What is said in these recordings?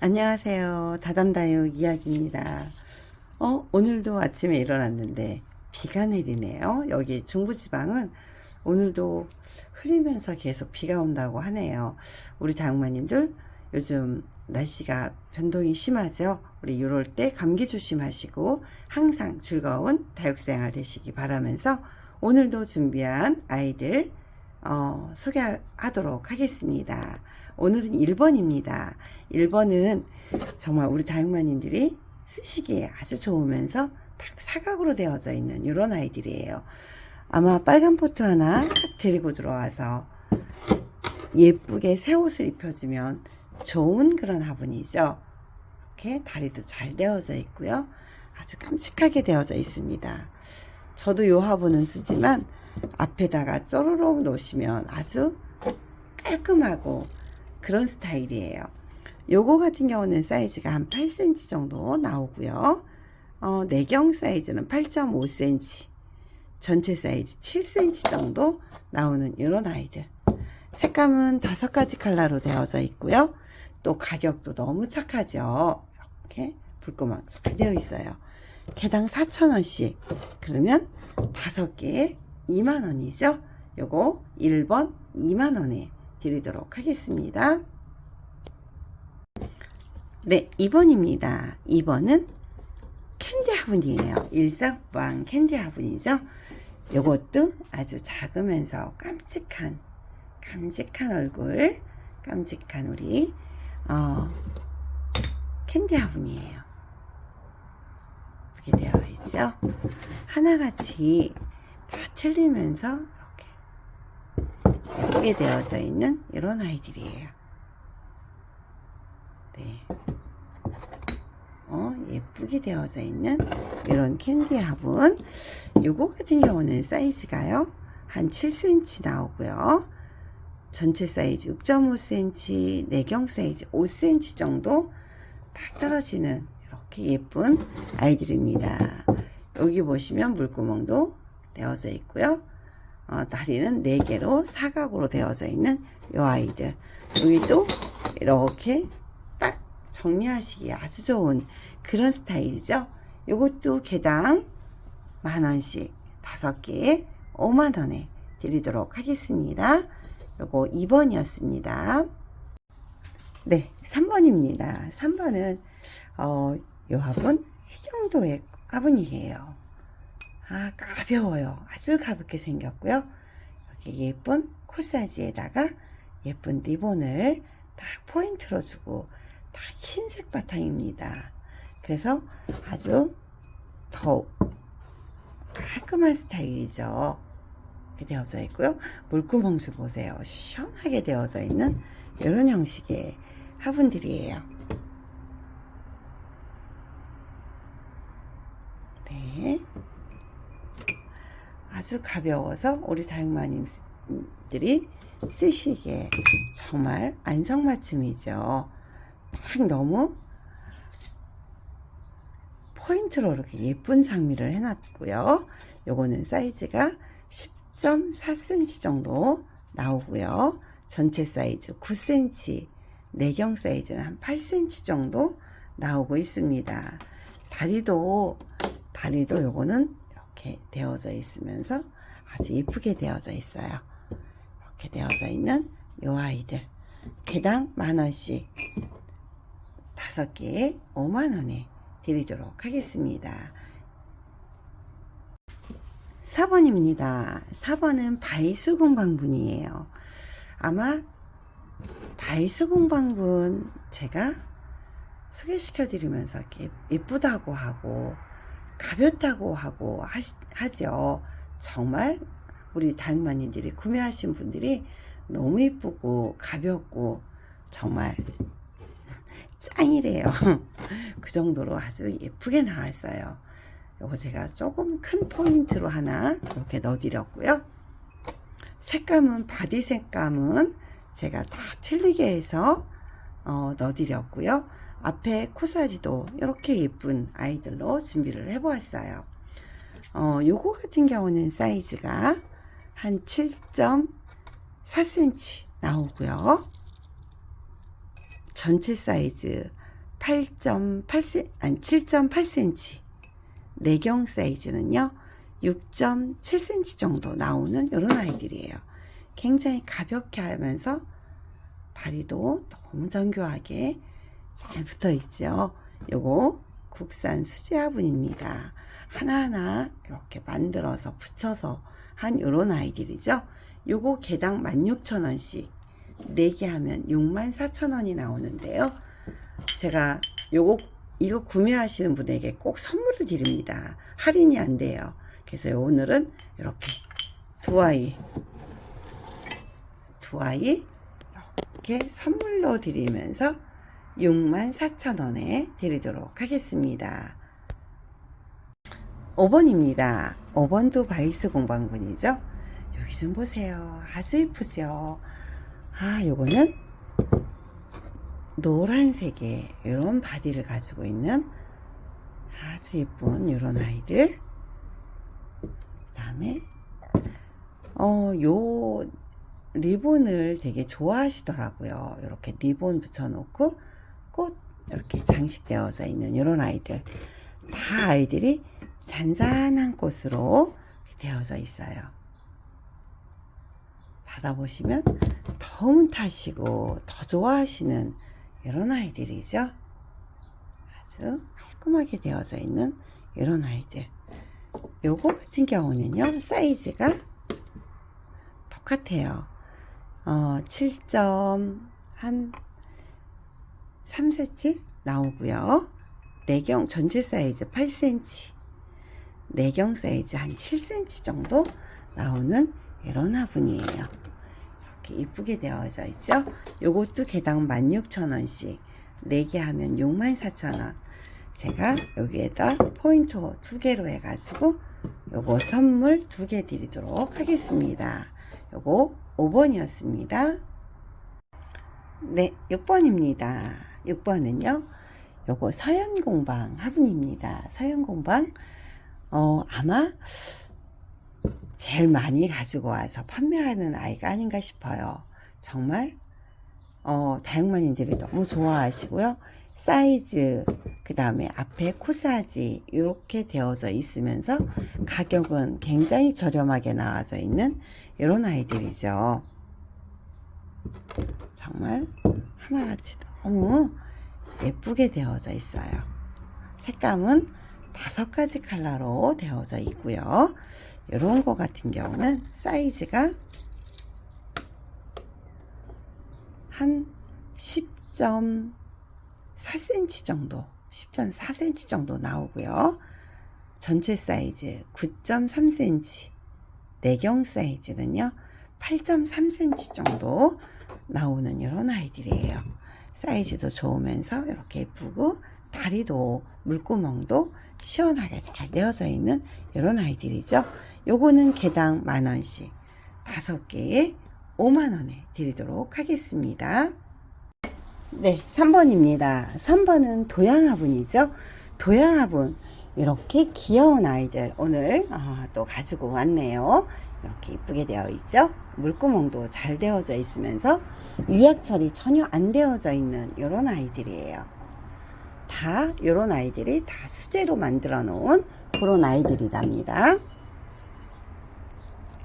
안녕하세요. 다담다육 이야기입니다. 어, 오늘도 아침에 일어났는데 비가 내리네요. 여기 중부지방은 오늘도 흐리면서 계속 비가 온다고 하네요. 우리 다육마님들 요즘 날씨가 변동이 심하죠. 우리 이럴 때 감기 조심하시고 항상 즐거운 다육생활 되시기 바라면서 오늘도 준비한 아이들 어, 소개하도록 하겠습니다. 오늘은 1번입니다. 1번은 정말 우리 다육마님들이 쓰시기에 아주 좋으면서 딱 사각으로 되어져 있는 이런 아이들이에요. 아마 빨간 포트 하나 딱 데리고 들어와서 예쁘게 새 옷을 입혀주면 좋은 그런 화분이죠. 이렇게 다리도 잘 되어져 있고요. 아주 깜찍하게 되어져 있습니다. 저도 이 화분은 쓰지만 앞에다가 쪼르륵 놓으시면 아주 깔끔하고 그런 스타일이에요. 요거 같은 경우는 사이즈가 한 8cm 정도 나오고요. 어, 내경 사이즈는 8.5cm, 전체 사이즈 7cm 정도 나오는 이런 아이들. 색감은 다섯 가지 컬러로 되어져 있고요. 또 가격도 너무 착하죠. 이렇게 불구멍 잘 되어 있어요. 개당 4,000원씩. 그러면 다섯 개에 2만원이죠. 요거 1번 2만원에 드리도록 하겠습니다. 네, 2번입니다. 2번은 캔디 화분이에요. 일삭방 캔디 화분이죠. 요것도 아주 작으면서 깜찍한, 깜찍한 얼굴, 깜찍한 우리, 어, 캔디 화분이에요. 이렇게 되어 있죠. 하나같이 다 틀리면서 이렇게 예쁘게 되어져 있는 이런 아이들이에요. 네. 어, 예쁘게 되어져 있는 이런 캔디 화분. 요거 같은 경우는 사이즈가요. 한 7cm 나오고요. 전체 사이즈 6.5cm, 내경 사이즈 5cm 정도 딱 떨어지는 이렇게 예쁜 아이들입니다. 여기 보시면 물구멍도 되어져 있고요. 어, 다리는 4개로 사각으로 되어져 있는 이 아이들. 여기도 이렇게 딱 정리하시기에 아주 좋은 그런 스타일이죠. 이것도 개당 만원씩 5개에 5만원에 드리도록 하겠습니다. 요거 2번이었습니다. 네, 3번입니다. 3번은, 어, 요 화분, 이 정도의 화분이에요. 아, 가벼워요. 아주 가볍게 생겼고요. 이렇게 예쁜 코사지에다가 예쁜 리본을 딱 포인트로 주고 다 흰색 바탕입니다. 그래서 아주 더욱 깔끔한 스타일이죠. 이렇게 되어져 있고요. 물구멍 좀 보세요. 시원하게 되어져 있는 이런 형식의 화분들이에요. 네. 아주 가벼워서 우리 다육마님들이 쓰시기에 정말 안성맞춤이죠. 딱 너무 포인트로 이렇게 예쁜 장미를 해놨고요. 요거는 사이즈가 10.4cm 정도 나오고요. 전체 사이즈 9cm, 내경 사이즈는 한 8cm 정도 나오고 있습니다. 다리도, 다리도 요거는 이렇게 되어져 있으면서 아주 예쁘게 되어져 있어요. 이렇게 되어져 있는 요 아이들. 개당 만원씩 다섯 개에 5만원에 드리도록 하겠습니다. 4번입니다. 4번은 바이수공방분이에요. 아마 바이수공방분 제가 소개시켜 드리면서 예쁘다고 하고 가볍다고 하고 하시, 하죠. 정말 우리 다육마님들이 구매하신 분들이 너무 예쁘고 가볍고 정말 짱이래요. 그 정도로 아주 예쁘게 나왔어요. 요거 제가 조금 큰 포인트로 하나 이렇게 넣어드렸고요. 색감은 바디 색감은 제가 다 틀리게 해서 어, 넣어드렸고요. 앞에 코사지도 이렇게 예쁜 아이들로 준비를 해보았어요. 어, 요거 같은 경우는 사이즈가 한 7.4cm 나오고요. 전체 사이즈 8.8cm, 아니 7.8cm. 내경 사이즈는요, 6.7cm 정도 나오는 이런 아이들이에요. 굉장히 가볍게 하면서 다리도 너무 정교하게 잘 붙어 있죠. 요거 국산 수제 화분입니다. 하나하나 이렇게 만들어서 붙여서 한 요런 아이들이죠. 요거 개당 16,000원씩 4개 하면 64,000원이 나오는데요. 제가 요거 이거 구매하시는 분에게 꼭 선물을 드립니다. 할인이 안 돼요. 그래서 오늘은 이렇게 두 아이 두 아이 이렇게 선물로 드리면서 64,000원에 드리도록 하겠습니다. 5번입니다. 5번도 바이스 공방분이죠. 여기 좀 보세요. 아주 예쁘죠? 아, 요거는 노란색의 이런 바디를 가지고 있는 아주 예쁜 이런 아이들. 그 다음에, 어, 요 리본을 되게 좋아하시더라고요. 이렇게 리본 붙여놓고 꽃 이렇게 장식되어져 있는 이런 아이들. 다 아이들이 잔잔한 꽃으로 되어져 있어요. 받아보시면 더 운 타시고 더 좋아하시는 이런 아이들이죠. 아주 깔끔하게 되어져 있는 이런 아이들. 요거 같은 경우는요, 사이즈가 똑같아요. 어, 7점 한 3cm 나오고요. 내경 전체 사이즈 8cm, 내경 사이즈 한 7cm 정도 나오는 이런 화분이에요. 이렇게 이쁘게 되어져 있죠. 요것도 개당 16,000원씩 4개 하면 64,000원. 제가 여기에다 포인트 두 개로 해가지고 요거 선물 두 개 드리도록 하겠습니다. 요거 5번이었습니다. 네, 6번입니다. 6번은요, 요거 서현공방 화분입니다. 서현공방, 어, 아마 제일 많이 가지고 와서 판매하는 아이가 아닌가 싶어요. 정말, 어, 다육만인들이 너무 좋아하시고요. 사이즈, 그 다음에 앞에 코사지, 이렇게 되어져 있으면서 가격은 굉장히 저렴하게 나와져 있는 이런 아이들이죠. 정말 하나같이 너무 예쁘게 되어져 있어요. 색감은 다섯 가지 컬러로 되어져 있고요. 이런 거 같은 경우는 사이즈가 한 10.4cm 정도, 10.4cm 정도 나오고요. 전체 사이즈 9.3cm, 내경 사이즈는요, 8.3cm 정도 나오는 이런 아이들이에요. 사이즈도 좋으면서 이렇게 예쁘고 다리도 물구멍도 시원하게 잘 되어져 있는 이런 아이들이죠. 요거는 개당 만원씩 다섯 개에 5만원에 드리도록 하겠습니다. 네, 3번입니다. 3번은 도양화분이죠. 도양화분. 이렇게 귀여운 아이들 오늘 아, 또 가지고 왔네요. 이렇게 이쁘게 되어 있죠. 물구멍도 잘 되어져 있으면서 유약 처리 전혀 안 되어져 있는 이런 아이들이에요. 다 이런 아이들이 다 수제로 만들어 놓은 그런 아이들이랍니다.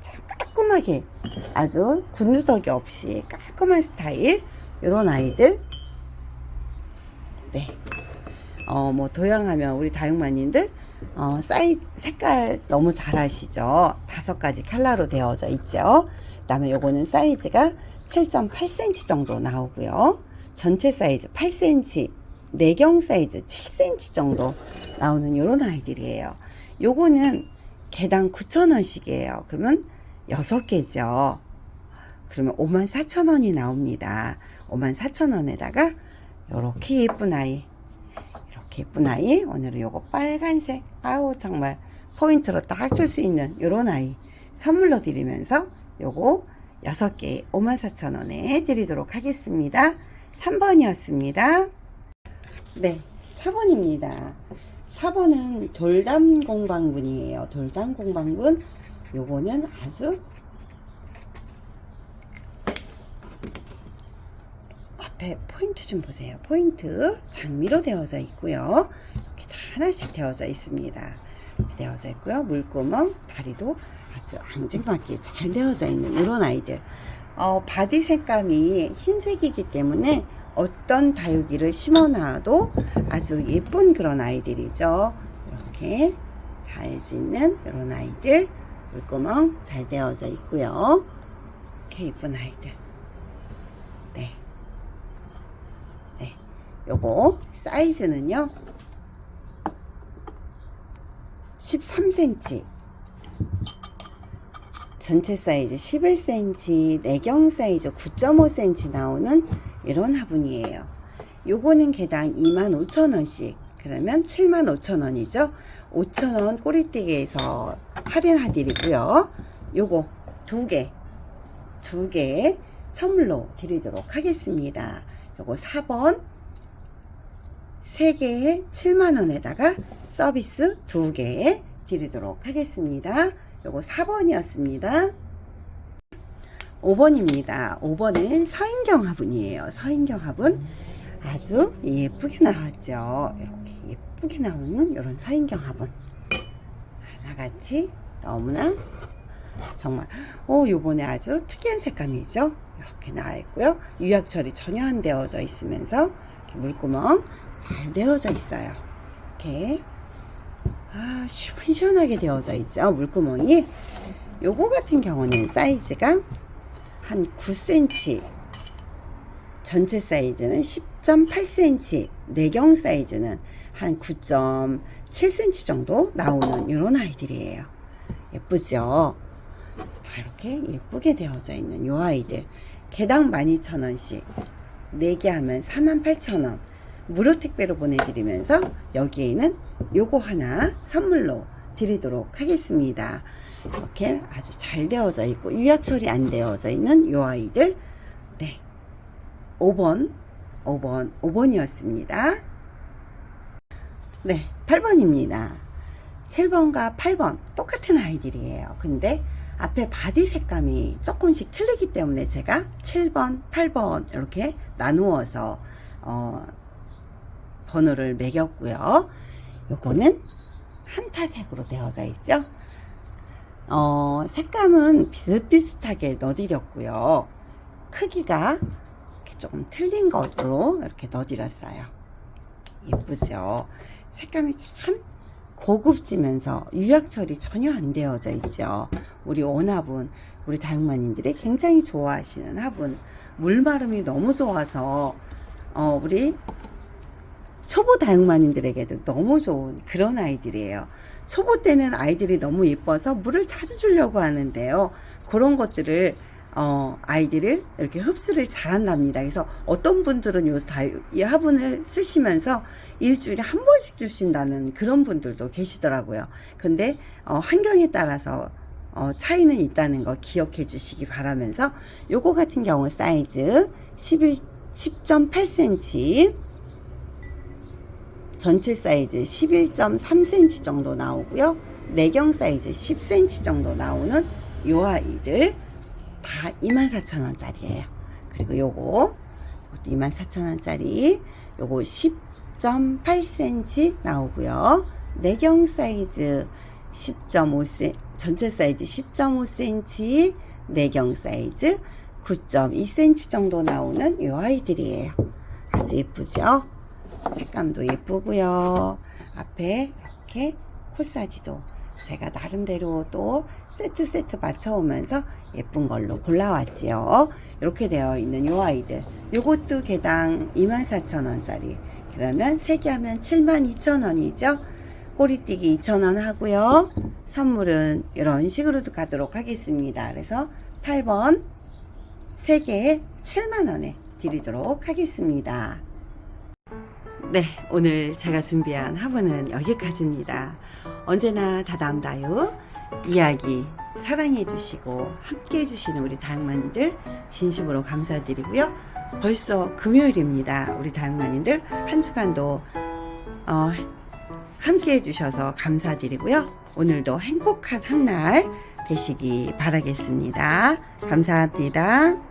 자, 깔끔하게 아주 군두덕이 없이 깔끔한 스타일 이런 아이들 네. 어, 뭐, 도양하면 우리 다육마님들, 어, 사이즈, 색깔 너무 잘 아시죠? 다섯 가지 컬러로 되어져 있죠? 그 다음에 요거는 사이즈가 7.8cm 정도 나오고요. 전체 사이즈 8cm, 내경 사이즈 7cm 정도 나오는 요런 아이들이에요. 요거는 개당 9,000원씩이에요. 그러면 6개죠. 그러면 54,000원이 나옵니다. 54,000원에다가 요렇게 예쁜 아이 이렇게 예쁜 아이 오늘은 요거 빨간색 아우 정말 포인트로 딱 줄 수 있는 요런 아이 선물로 드리면서 요거 6개 54,000원에 드리도록 하겠습니다 3번이었습니다 네 4번입니다 4번은 돌담 공방분이에요. 돌담 공방분. 요거는 아주 앞에 포인트 좀 보세요. 포인트 장미로 되어져 있고요. 이렇게 다 하나씩 되어져 있습니다. 되어져 있고요. 물구멍, 다리도 아주 앙증맞게 잘 되어져 있는 이런 아이들. 어, 바디 색감이 흰색이기 때문에 어떤 다육이를 심어놔도 아주 예쁜 그런 아이들이죠. 이렇게 다해지는 이런 아이들. 물구멍 잘 되어져 있고요. 이렇게 예쁜 아이들. 네. 네. 요거 사이즈는요. 13cm. 전체 사이즈 11cm, 내경 사이즈 9.5cm 나오는 이런 화분이에요. 요거는 개당 25,000원씩. 그러면 75,000원이죠. 5,000원 꼬리띠기에서 할인하드리고요. 요거 두 개, 두 개 선물로 드리도록 하겠습니다. 요거 4번 3개에 7만원에다가 서비스 2개 드리도록 하겠습니다. 요거 4번이었습니다. 5번입니다. 5번은 서인경 화분이에요. 서인경 화분 아주 예쁘게 나왔죠. 이렇게 예쁘게 나오는 이런 서인경 화분 하나같이 너무나 정말 오 요번에 아주 특이한 색감이죠. 이렇게 나와 있고요. 유약 처리 전혀 안 되어져 있으면서 이렇게 물구멍 잘 되어져 있어요. 이렇게 아, 시원시원하게 되어져 있죠. 물구멍이. 요거 같은 경우는 사이즈가 한 9cm. 전체 사이즈는 10.8cm. 내경 사이즈는 한 9.7cm 정도 나오는 이런 아이들이에요. 예쁘죠? 다 이렇게 예쁘게 되어져 있는 요 아이들. 개당 12,000원씩. 4개 하면 48,000원. 무료 택배로 보내드리면서 여기에는 요거 하나 선물로 드리도록 하겠습니다. 이렇게 아주 잘 되어져 있고 유약 처리 안 되어져 있는 요 아이들 네 5번 5번 5번이었습니다. 네 8번입니다. 7번과 8번 똑같은 아이들이에요. 근데 앞에 바디 색감이 조금씩 틀리기 때문에 제가 7번, 8번 이렇게 나누어서 어, 번호를 매겼고요. 요거는 한타색으로 되어져 있죠. 어, 색감은 비슷비슷하게 넣어드렸고요. 크기가 조금 틀린 것으로 이렇게 넣어드렸어요. 예쁘죠? 색감이 참 고급지면서 유약 처리 전혀 안 되어져 있죠. 우리 원화분, 우리 다육마님들이 굉장히 좋아하시는 화분. 물마름이 너무 좋아서, 어, 우리 초보 다육마님들에게도 너무 좋은 그런 아이들이에요. 초보 때는 아이들이 너무 예뻐서 물을 자주 주려고 하는데요. 그런 것들을 어, 아이들을 이렇게 흡수를 잘한답니다. 그래서 어떤 분들은 요, 다, 이 화분을 쓰시면서 일주일에 한 번씩 주신다는 그런 분들도 계시더라고요. 근데, 어, 환경에 따라서, 어, 차이는 있다는 거 기억해 주시기 바라면서, 요거 같은 경우 사이즈 11, 10.8cm, 전체 사이즈 11.3cm 정도 나오고요. 내경 사이즈 10cm 정도 나오는 요 아이들 다 24,000원짜리예요. 그리고 요거 이것도 24,000원짜리 요거 10.8cm 나오고요. 내경 사이즈 10.5cm 전체 사이즈 10.5cm 내경 사이즈 9.2cm 정도 나오는 요 아이들이에요. 아주 예쁘죠? 색감도 예쁘고요. 앞에 이렇게 코사지도 제가 나름대로 또 세트 세트 맞춰오면서 예쁜 걸로 골라왔지요. 이렇게 되어 있는 요 아이들. 요것도 개당 24,000원짜리. 그러면 3개 하면 72,000원이죠. 꼬리띠기 2,000원 하고요. 선물은 이런 식으로도 가도록 하겠습니다. 그래서 8번 3개에 7만원에 드리도록 하겠습니다. 네, 오늘 제가 준비한 화분은 여기까지입니다. 언제나 다담다요 이야기 사랑해 주시고 함께 해 주시는 우리 다육마니들 진심으로 감사드리고요. 벌써 금요일입니다. 우리 다육마니들 한 주간도 어, 함께 해 주셔서 감사드리고요. 오늘도 행복한 한 날 되시기 바라겠습니다. 감사합니다.